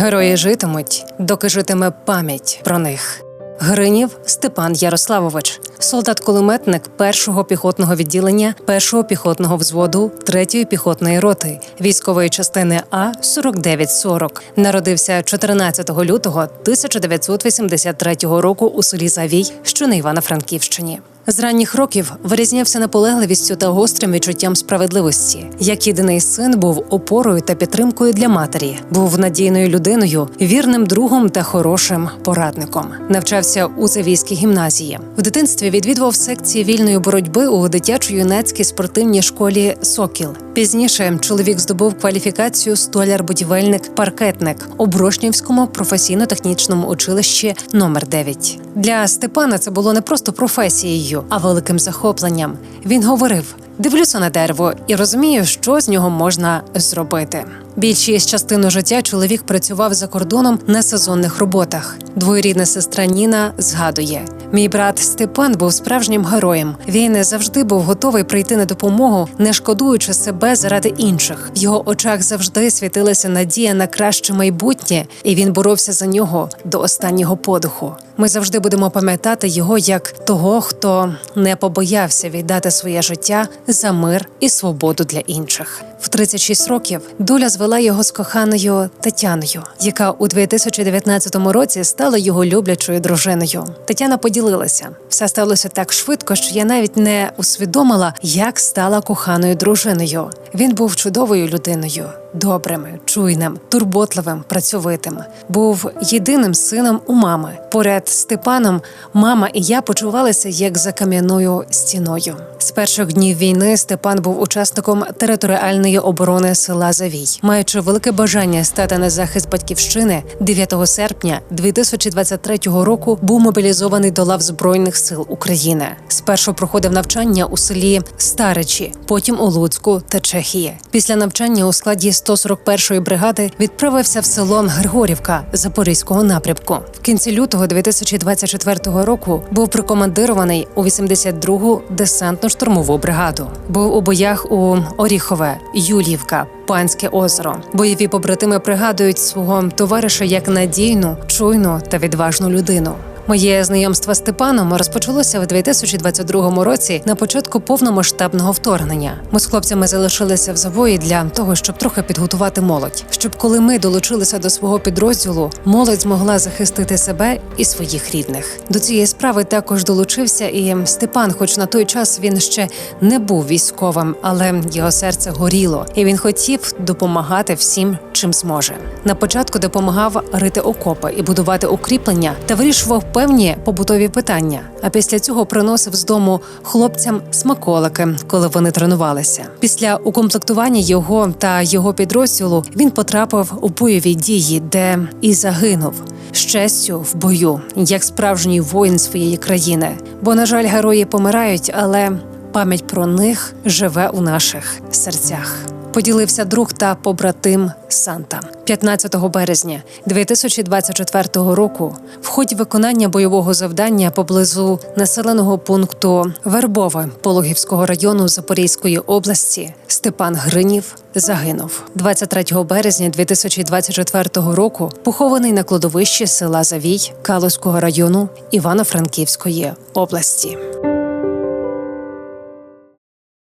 Герої житимуть, доки житиме пам'ять про них. Гринів Степан Ярославович, солдат-кулеметник першого піхотного відділення першого піхотного взводу третьої піхотної роти військової частини А 4940 Народився 14 лютого 1983 року у селі Завій, що на Івано-Франківщині. З ранніх років вирізнявся наполегливістю та гострим відчуттям справедливості. Як єдиний син був опорою та підтримкою для матері, був надійною людиною, вірним другом та хорошим порадником. Навчався у Завійській гімназії. В дитинстві відвідував секції вільної боротьби у дитячо-юнацькій спортивній школі Сокіл. Пізніше чоловік здобув кваліфікацію столяр-будівельник, паркетник у Брошнівському професійно-технічному училищі номер 9 Для Степана це було не просто професією, а великим захопленням. Він говорив: дивлюся на дерево і розумію, що з нього можна зробити. Більшість частину життя чоловік працював за кордоном на сезонних роботах. Двоюрідна сестра Ніна згадує: мій брат Степан був справжнім героєм. Він завжди був готовий прийти на допомогу, не шкодуючи себе заради інших. В його очах завжди світилася надія на краще майбутнє, і він боровся за нього до останнього подиху. Ми завжди будемо пам'ятати його як того, хто не побоявся віддати своє життя за мир і свободу для інших. В 36 років доля звела його з коханою Тетяною, яка у 2019 році стала його люблячою дружиною. Тетяна поділилася. Все сталося так швидко, що я навіть не усвідомила, як стала коханою дружиною. Він був чудовою людиною, добрим, чуйним, турботливим, працьовитим. Був єдиним сином у мами. Поряд Степаном мама і я почувалися як за кам'яною стіною. З перших днів війни Степан був учасником територіальної оборони села Завій, маючи велике бажання стати на захист батьківщини 9 серпня 2023 року. Був мобілізований до лав збройних сил України. Спершу проходив навчання у селі Старичі, потім у Луцьку та Чехії. Після навчання у складі 141-ї бригади відправився в село Григорівка Запорізького напрямку. В кінці лютого 2024 року був прикомандирований у 82-гу десантно-штурмову бригаду. Був у боях у Оріхове, Юлівка, Панське озеро. Бойові побратими пригадують свого товариша як надійну, чуйну та відважну людину. Моє знайомство з Степаном розпочалося в 2022 році на початку повномасштабного вторгнення. Ми з хлопцями залишилися в завої для того, щоб трохи підготувати молодь. Щоб коли ми долучилися до свого підрозділу, молодь змогла захистити себе і своїх рідних. До цієї справи також долучився і Степан, хоч на той час він ще не був військовим, але його серце горіло, і він хотів допомагати всім, чим зможе. На початку допомагав рити окопи і будувати укріплення та вирішував певні побутові питання. А після цього приносив з дому хлопцям смаколики, коли вони тренувалися. Після укомплектування його та його підрозділу він потрапив у бойові дії, де і загинув з честю в бою, як справжній воїн своєї країни. Бо, на жаль, герої помирають, але пам'ять про них живе у наших серцях. Поділився друг та побратим Санта 15 березня 2024 року. В ході виконання бойового завдання поблизу населеного пункту Вербове Пологівського району Запорізької області Степан Гринів загинув 23 березня 2024 року. Похований на кладовищі села Завій Калузького району Івано-Франківської області.